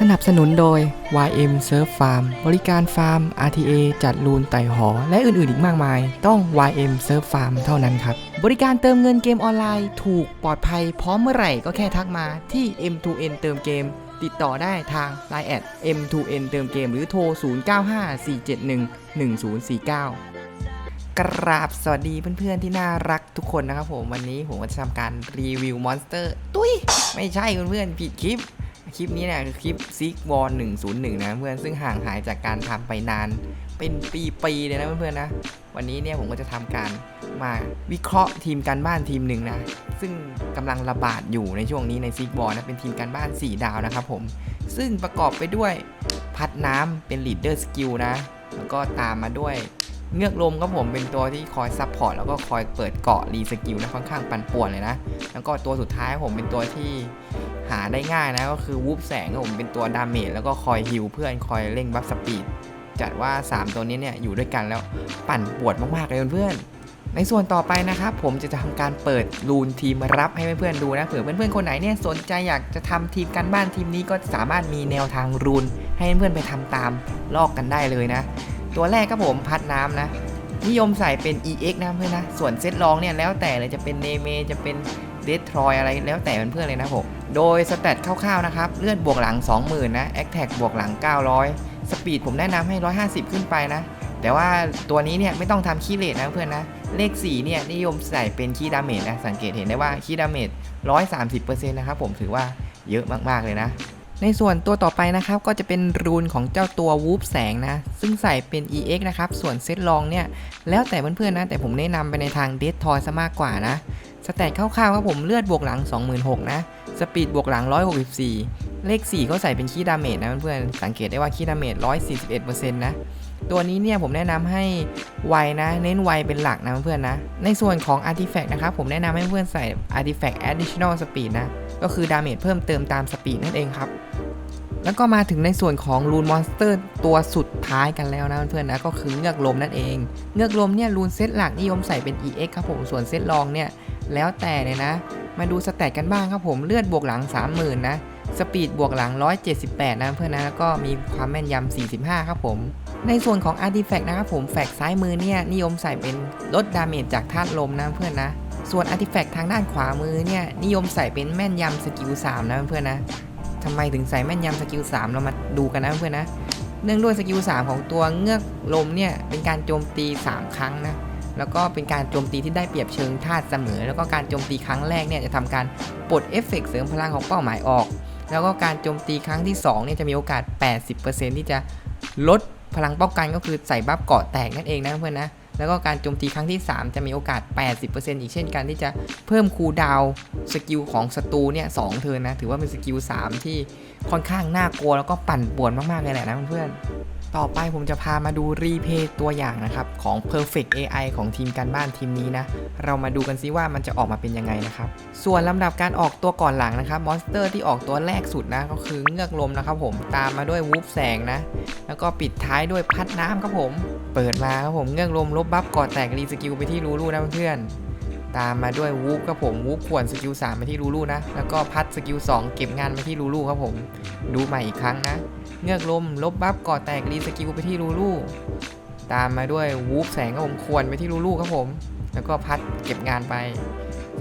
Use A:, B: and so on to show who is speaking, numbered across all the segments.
A: สนับสนุนโดย YM Surf Farm บริการฟาร์ม RTA จัดรูนไต่หอ และอื่นๆ อีกมากมาย ต้อง YM Surf Farm เท่านั้นครับ บริการเติมเงินเกมออนไลน์ ถูกปลอดภัยพร้อมเมื่อไหร่ก็แค่ทักมาที่ M2N เติมเกม ติดต่อได้ทาง Line แอด M2N เติมเกมหรือโทร 0954711049 กราบสวัสดีเพื่อนๆที่น่ารักทุกคนนะครับผมวันนี้ผมจะทำการรีวิวมอนสเตอร์ ตุ้ยไม่ใช่เพื่อนๆผิดคลิป คลิปนี้เนี่ยคือคลิปซิกวอล101นะเพื่อนซึ่งห่างหายจากการทำไปนาน เป็นปีๆเลยนะเพื่อนๆนะ วันนี้เนี่ยผมก็จะทำการมาวิเคราะห์ทีมการบ้านทีมหนึ่งนะ ซึ่งกำลังระบาดอยู่ในช่วงนี้ในซิกวอลนะเป็นทีมการบ้าน 4 ดาวนะครับผม ซึ่งประกอบไปด้วยพัดน้ำเป็นลีดเดอร์สกิลนะ แล้วก็ตามมาด้วย เงือกลมครับผมเป็นตัวที่คอยซับพอร์ตแล้วก็คอยเปิดเกาะรีสกิลนะค่อนข้างปั่นป่วนเลยนะ แล้วก็ตัวสุดท้ายผมเป็นตัวที่หาได้ง่ายนะก็คือวูบแสงครับผมเป็นตัวดาเมจแล้วก็คอยฮิลเพื่อนคอยเร่งบัฟสปีดจัดว่า 3 ตัวนี้เนี่ยอยู่ด้วยกันแล้วปั่นปวดมากๆเลยเพื่อนๆในส่วนต่อไปนะครับผมจะทำการเปิดรูนทีมรับให้เพื่อนๆดูนะเผื่อเพื่อนๆคนไหนเนี่ยสนใจอยากจะทำทีมการบ้านทีมนี้ก็สามารถมีแนวทางรูนให้เพื่อนๆไปทำตามลอกกันได้เลยนะ ตัวแรกครับผมพัดน้ำนะ นิยมใส่เป็น EX นะเพื่อนนะ ส่วนเซตรองเนี่ยแล้วแต่เลยจะเป็นเนเมจะเป็นเดทรอยอะไรแล้วแต่เพื่อนๆเลยนะผมโดยสเตตคร่าวๆนะครับ เลือดบวกหลัง 20,000 นะแอคแท็กบวกหลัง 900 สปีดผมแนะนำให้ 150 ขึ้นไปนะ แต่ว่าตัวนี้เนี่ยไม่ต้องทำคีย์เลทนะเพื่อนนะ เลข 4 เนี่ยนิยมใส่เป็นคีย์ดาเมจนะ สังเกตเห็นได้ว่าคีย์ดาเมจ130%นะครับผมถือว่าเยอะมากๆเลยนะ ในส่วนตัวต่อไปนะครับก็จะเป็นรูนของเจ้าตัววูฟแสงนะ ซึ่งใส่เป็น EX นะครับ ส่วนเซตลองเนี่ย แล้วแต่เพื่อนๆนะ แต่ผมแนะนำไปในทางเดททอยซะมากกว่านะ สแตทคร่าวๆครับผมเลือดบวกหลัง 26,000นะ สปีดบวกหลัง 164 เลข 4 ก็ใส่เป็นคีดาเมจนะเพื่อนๆสังเกตได้ว่าคีดาเมจ141%นะตัวนี้เนี่ยผมแนะนำให้ไวนะ เน้นไวเป็นหลักนะเพื่อนๆนะ ในส่วนของ Artifact นะครับผมแนะนำให้เพื่อนใส่ Artifact Additional Speed นะ ก็คือดาเมจเพิ่มเติมตามสปีดนั่นเองครับ แล้วก็มาถึงในส่วนของรูนมอนสเตอร์ตัวสุดท้ายกันแล้วนะเพื่อนๆนะก็คือเงือกลมนั่นเอง เงือกลมเนี่ยรูนเซตหลักนิยมใส่เป็น EX ครับผมส่วนเซตรองเนี่ยแล้วแต่เนี่ยนะ มาดูสแตทกันบ้างครับผมเลือดบวกหลัง 30,000นะสปีดบวกหลัง 178 นะเพื่อนนะแล้วก็มีความแม่นยำ 45 ครับผม ในส่วนของ Artifact นะครับผมแฟกซ้ายมือเนี่ยนิยมใส่เป็นลดดาเมจจากธาตุลมนะเพื่อนนะ ส่วน Artifact ทางด้านขวามือเนี่ย นิยมใส่เป็นแม่นยำสกิล3นะเพื่อนนะทำไมถึงใส่แม่นยำสกิล3เรามาดูกันนะเพื่อนนะ เนื่องด้วยสกิล3ของตัวเงือกลมเนี่ย เป็นการโจมตี 3 ครั้งนะ แล้วก็เป็นการโจมตีที่ได้เปรียบเชิงธาตุเสมอ แล้วก็การโจมตีครั้งแรกเนี่ยจะทำการปลดเอฟเฟกต์เสริมพลังของเป้าหมายออก แล้วก็การโจมตีครั้งที่2เนี่ยจะมีโอกาส 80%ที่จะลดพลังป้องกันก็คือใส่บัฟเกาะแตกนั่นเองนะเพื่อนนะ แล้วก็การโจมตีครั้งที่ 3 จะมีโอกาส 80%อีกเช่นกันที่จะเพิ่มคูดาวสกิลของศัตรูเนี่ยสองเทินนะ ถือว่าเป็นสกิล3ที่ค่อนข้างน่ากลัวแล้วก็ปั่นป่วนมากๆเลยแหละนะเพื่อนๆ ต่อไปผมจะพามาดูรีเพย์ตัวอย่างนะครับ ของ Perfect AI ของทีมการบ้านทีมนี้นะ เรามาดูกันซิว่ามันจะออกมาเป็นยังไงนะครับ ส่วนลำดับการออกตัวก่อนหลังนะครับมอนสเตอร์ที่ออกตัวแรกสุดนะ ก็คือเงือกลมนะครับผมตามมาด้วยวูฟแสงนะ แล้วก็ปิดท้ายด้วยพัดน้ำครับผม เปิดมาครับผมเงือกลมลบบัฟก่อแตกรีสกิลไปที่รูรูนะเพื่อนตามมาด้วยวูฟครับผมวูฟขวนสกิล3ไปที่รูรูนะแล้วก็พัดสกิล2เก็บงานไปที่รูรูครับผม ดูใหม่อีกครั้งนะ เงือกลม ลบบัฟก่อแตกรีสกิลไปที่รูรูตามมาด้วยวูฟแสงครับผมควรไปที่รูรูครับผม แล้วก็พัดเก็บงานไป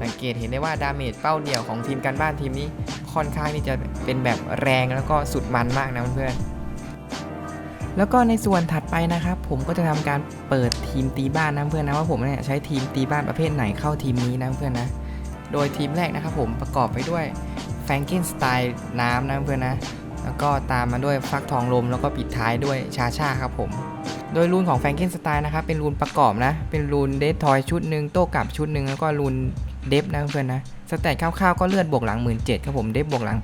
A: สังเกตเห็นได้ว่าดาเมจเป้าเดี่ยวของทีมการบ้านทีมนี้ค่อนข้างที่จะเป็นแบบแรงแล้วก็สุดมันมากนะเพื่อนแล้วก็ในส่วนถัดไปนะครับ ผมก็จะทำการเปิดทีมตีบ้านนะเพื่อนนะว่าผมเนี่ยใช้ทีมตีบ้านประเภทไหนเข้าทีมนี้นะเพื่อนนะ โดยทีมแรกนะครับผมประกอบไปด้วยแฟงกินสไตล์น้ำนะเพื่อนนะ แล้วก็ตามมาด้วยฟักทองลมแล้วก็ปิดท้ายด้วยชาชาครับผม โดยรูนของแฟงกินสไตล์นะครับเป็นรูนประกอบนะ เป็นรูนเดททอยชุดหนึ่งโต้กลับชุดหนึ่งแล้วก็รูนเดฟนะเพื่อนนะสแตทคร่าวๆก็เลือดบวกหลัง 17,000ครับผมเดฟบวกหลัง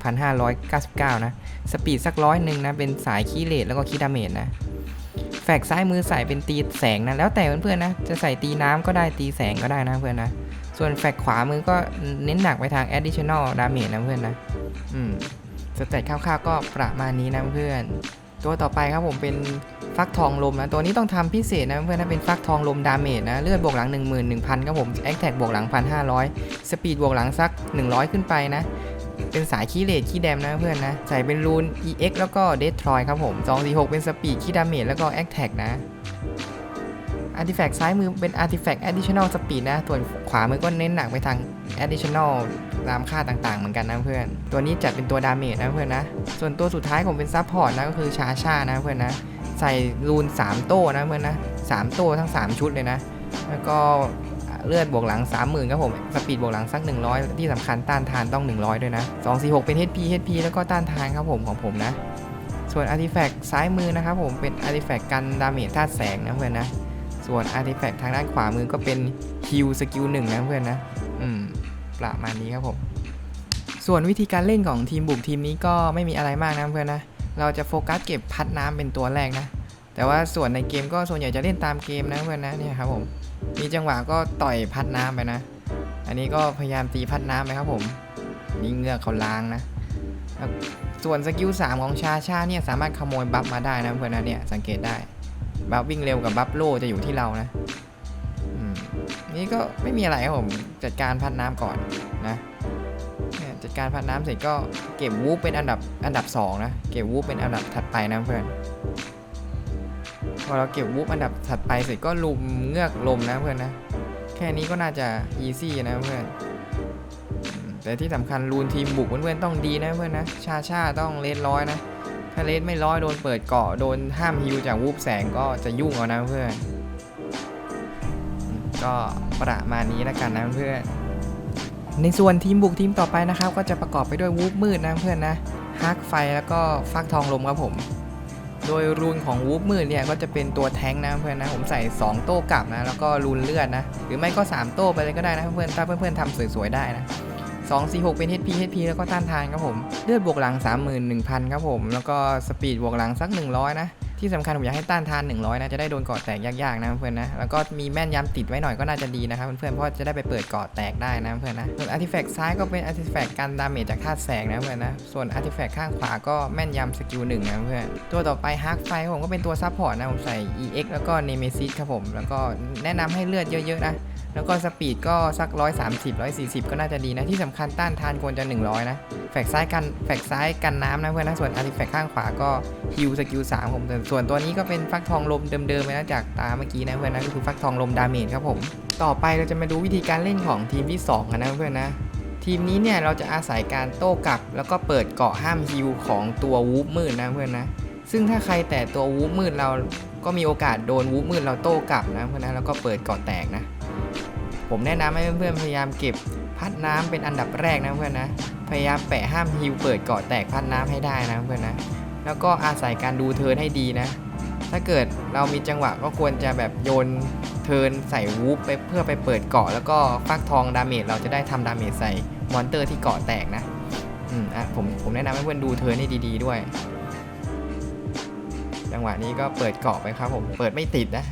A: 1,599 นะ สปีดสักร้อยหนึ่งนะ เป็นสายคีเลตแล้วก็คีดาเมจนะ แฟกซ้ายมือใส่เป็นตีแสงนะ แล้วแต่เพื่อนๆนะ จะใส่ตีน้ำก็ได้ตีแสงก็ได้นะเพื่อนนะ ส่วนแฟกขวามือก็เน้นหนักไปทาง additional damage นะเพื่อนนะ อืม สเตตคร่าวๆก็ประมาณนี้นะเพื่อนตัวต่อไปครับผมเป็นฟักทองลมนะตัวนี้ต้องทำพิเศษนะเพื่อนนะเป็นฟักทองลมดาเมจนะเลือดบวกหลัง 11,000ครับผมแอคแท็กบวกหลัง 1,500 สปีดบวกหลังสัก 100 ขึ้นไปนะ เป็นสายขี้เลดขี้แดมนะเพื่อนนะใส่เป็นรูน EX แล้วก็เดทรอยครับผม246 เป็นสปีดขี้ดาเมจแล้วก็แอคแท็กนะ อาร์ติแฟกต์ซ้ายมือเป็นอาร์ติแฟกต์ additional speed นะส่วนขวามือก็เน้นหนักไปทาง additional ตามค่าต่างๆ เหมือนกันนะเพื่อน ตัวนี้จัดเป็นตัวดาเมจนะเพื่อนนะ ส่วนตัวสุดท้ายผมเป็นซับพอร์ตนะก็คือชาชานะเพื่อนนะ ใส่รูน 3 โต้นะเพื่อนนะ3โต้ทั้ง 3 ชุดเลยนะ แล้วก็เลือดบวกหลัง 30,000ครับผม สปีดบวกหลังสัก 100 ที่สำคัญต้านทานต้อง 100 ด้วยนะ 246 เป็น HP HP แล้วก็ต้านทานครับผมของผมนะ ส่วนอาร์ติแฟกต์ซ้ายมือนะครับผมเป็นอาร์ติแฟกต์กันดาเมจธาตุแสงนะเพื่อนนะ ส่วนอาร์ติแฟกต์ทางด้านขวามือก็เป็นฮิลสกิลหนึ่งนะเพื่อนนะ อืม ประมาณนี้ครับผม ส่วนวิธีการเล่นของทีมบุกทีมนี้ก็ไม่มีอะไรมากนะเพื่อนนะ เราจะโฟกัสเก็บพัดน้ำเป็นตัวแรกนะ แต่ว่าส่วนในเกมก็ส่วนใหญ่จะเล่นตามเกมนะเพื่อนนะเนี่ยครับผม มีจังหวะก็ต่อยพัดน้ำไปนะ อันนี้ก็พยายามตีพัดน้ำไปครับผม นี่เงือกเขาล้างนะส่วนสกิล3ของชาชาเนี่ยสามารถขโมยบัฟมาได้นะเพื่อนนะเนี่ยสังเกตได้ บัฟวิ่งเร็วกับบัฟโลจะอยู่ที่เรานะนี่ก็ไม่มีอะไรครับผม จัดการพัดน้ำก่อนนะเนี่ยจัดการพัดน้ำเสร็จก็เก็บวูฟเป็นอันดับอันดับสองนะเก็บวูฟเป็นอันดับถัดไปนะเพื่อนพอเราเก็บวูฟอันดับถัดไปเสร็จก็ลุมเงือกลมนะเพื่อนนะแค่นี้ก็น่าจะอีซี่นะเพื่อนแต่ที่สำคัญรูนทีมบุกเพื่อนๆต้องดีนะเพื่อนนะชาชาต้องเลนร้อยนะาเลสไม่ร้อยโดนเปิดเกาะโดนห้ามฮิวจากวูบแสงก็จะยุ่งเอานะเพื่อน ก็ประมาณนี้แล้วกันนะเพื่อน ในส่วนทีมบุกทีมต่อไปนะครับ ก็จะประกอบไปด้วยวูบมืดนะเพื่อนนะฮักไฟแล้วก็ฟักทองลมครับผม โดยรูนของวูบมืดเนี่ยก็จะเป็นตัวแท้งนะเพื่อนนะผมใส่ 2 โต้กลับนะแล้วก็รูนเลือดนะหรือไม่ก็ 3 โต้ไปเลยก็ได้นะเพื่อนถ้าเพื่อนๆทำสวยๆได้นะ 2 4 6 เป็น HP HP แล้วก็ต้านทานครับผม เลือดบวกหลัง 31,000 ครับผม แล้วก็สปีดบวกหลังสัก 100 นะ ที่สำคัญผมอยากให้ต้านทาน 100 นะ จะได้โดนกาะแตกยากๆนะเพื่อนนะ แล้วก็มีแม่นยำติดไว้หน่อยก็น่าจะดีนะครับเพื่อนๆเพราะจะได้ไปเปิดกาะแตกได้นะเพื่อนนะ ส่วนอาร์ติแฟกต์ซ้ายก็เป็นอาร์ติแฟกต์กันดาเมจจากธาตุแสงนะเพื่อนนะ ส่วนอาร์ติแฟกต์ข้างขวาก็แม่นยำสกิลหนึ่งนะเพื่อน ตัวต่อไปฮักไฟผมก็เป็นตัวซับพอร์ตนะผมใส่ EX แล้วก็ Nemesis ครับผม แล้วก็แนะนำให้เลือดเยอะๆนะ แล้วก็สปีดก็สัก 130 140 ก็น่าจะดีนะ ที่สำคัญต้านทานควรจะ 100 นะ แฟกซ้ายกันแฟกซ้ายกันน้ำนะเพื่อนนะ ส่วนอาร์ติแฟกข้างขวาก็ฮิวสกิล3ผมส่วนตัวนี้ก็เป็นฟักทองลมเดิมๆนะจากตาเมื่อกี้นะเพื่อนนะก็คือฟักทองลมดาเมจครับผม ต่อไปเราจะมาดูวิธีการเล่นของทีมที่2กันนะเพื่อนนะทีมนี้เนี่ยเราจะอาศัยการโต้กลับ แล้วก็เปิดเกาะห้ามฮิวของตัววูฟมืดนะเพื่อนนะ ซึ่งถ้าใครแต่ตัววูฟมืดเราก็มีโอกาสโดนวูฟมืดเราโต้กลับนะเพื่อนนะแล้วก็เปิดเกาะแตกนะ ผมแนะนำให้เพื่อนๆพยายามเก็บพัดน้ำเป็นอันดับแรกนะเพื่อนนะ พยายามแปะห้ามฮิวเปิดเกาะแตกพัดน้ำให้ได้นะเพื่อนนะ แล้วก็อาศัยการดูเทิร์นให้ดีนะ ถ้าเกิดเรามีจังหวะก็ควรจะแบบโยนเทิร์นใส่วูฟไปเพื่อไปเปิดเกาะแล้วก็ฟักทองดาเมจเราจะได้ทำดาเมจใส่มอนเตอร์ที่เกาะแตกนะอืมอะผมผมแนะนำให้เพื่อนดูเทิร์นให้ดีๆด้วย จังหวะนี้ก็เปิดเกาะไปครับผมเปิดไม่ติดนะ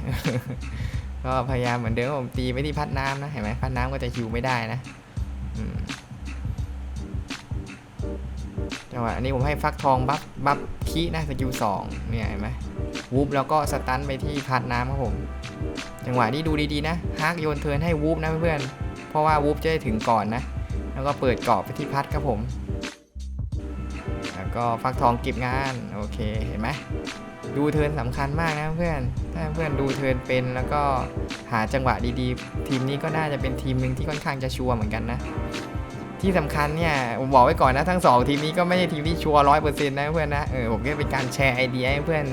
A: ก็พยายามเหมือนเดิมผมตีไปที่พัดน้ำนะเห็นไหมพัดน้ำก็จะฮิวไม่ได้นะจังหวะอันนี้ผมให้ฟักทองบัฟบัฟคีนะสกิลสองเนี่ยเห็นไหมวูบแล้วก็สตันไปที่พัดน้ำครับผมจังหวะนี้ดูดีๆนะฮากโยนเทิร์นให้วูบนะเพื่อนๆเพราะว่าวูบจะได้ถึงก่อนนะ แล้วก็เปิดเกาะไปที่พัดครับผม ก็ฟักทองเก็บงาน โอเค เห็นไหมดูเทิร์นสำคัญมากนะเพื่อน ถ้าเพื่อนดูเทิร์นเป็นแล้วก็หาจังหวะดีๆ ทีมนี้ก็น่าจะเป็นทีมหนึ่งที่ค่อนข้างจะชัวร์เหมือนกันนะ ที่สำคัญเนี่ยผมบอกไว้ก่อนนะทั้งสองทีมนี้ก็ไม่ใช่ทีมที่ชัวร์ร้อยเปอร์เซ็นต์นะเพื่อนนะ เออผมแค่เป็นการแชร์ไอเดียให้เพื่อน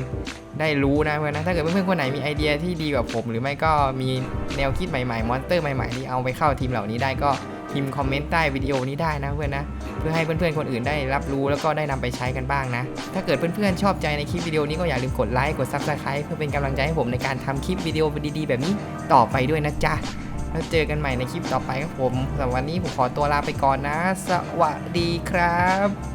A: ได้รู้นะเพื่อนนะ ถ้าเกิดเพื่อนๆคนไหนมีไอเดียที่ดีกว่าผม หรือไม่ก็มีแนวคิดใหม่ๆ มอนสเตอร์ใหม่ๆที่เอาไปเข้าทีมเหล่านี้ได้ก็ พิมพ์คอมเมนต์ใต้วิดีโอนี้ได้นะเพื่อนนะ เพื่อให้เพื่อนๆคนอื่นได้รับรู้แล้วก็ได้นำไปใช้กันบ้างนะ ถ้าเกิดเพื่อนๆชอบใจในคลิปวิดีโอนี้ก็อย่าลืมกดไลค์กดซับสไครต์เพื่อเป็นกำลังใจให้ผมในการทำคลิปวิดีโอดีๆ แบบนี้ต่อไปด้วยนะจ๊ะแล้วเจอกันใหม่ในคลิปต่อไปครับผมสำหรับวันนี้ผมขอตัวลาไปก่อนนะ สวัสดีครับ